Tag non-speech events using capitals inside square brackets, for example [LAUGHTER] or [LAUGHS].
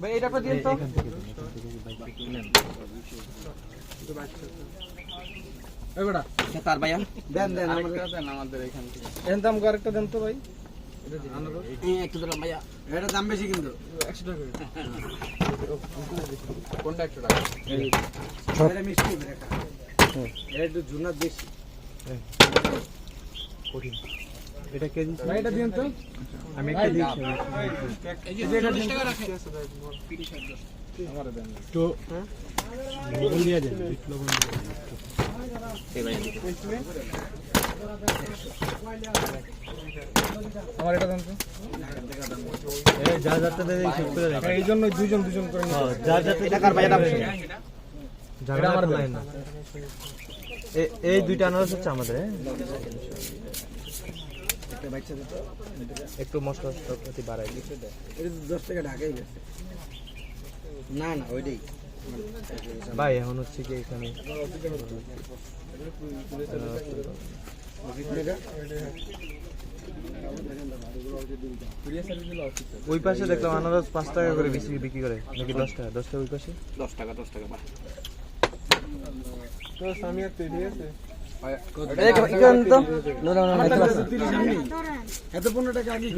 ভাই এটা করে দিন তো এই বেটা তার ভাইয়া। দেন দেন আমাদের। এখান থেকে। এর দাম আরেকটা দেন তো ভাই। একটু এটা দাম বেশি কিন্তু। [LAUGHS] কোনটা একশো টাকা? মিষ্টি এটা। এটা একটু ঝুনার বেশি এটা কেজি ভাই এটা দিন তো। আমি একটা দিয়েছি। এটা দিন আমার দেন। তো লবণ দিয়ে দেন বিট লবণ দিয়ে দেন। এই ভাইয়া দিতে আমার এটা দেন তো। এই যা যাতে দেন এই করে রাখেন। এই জন্য দুজন দুজন করে হ্যাঁ, যা যাতে এটা আমার না। এই দুইটা আনারস হচ্ছে আমাদের হ্যাঁ? একটু মশলা প্রতি বাড়াই এটা দশ টাকা ঢাকাই গেছে না না ওইটাই। ভাই এখন হচ্ছে কি এখানে ওই পাশে দেখলাম আনারস পাঁচ টাকা করে বিক্রি বিক্রি করে নাকি দশ টাকা দশ টাকা ওই পাশে? দশ টাকা দশ টাকা বাহ। এত পনেরো টাকা আগে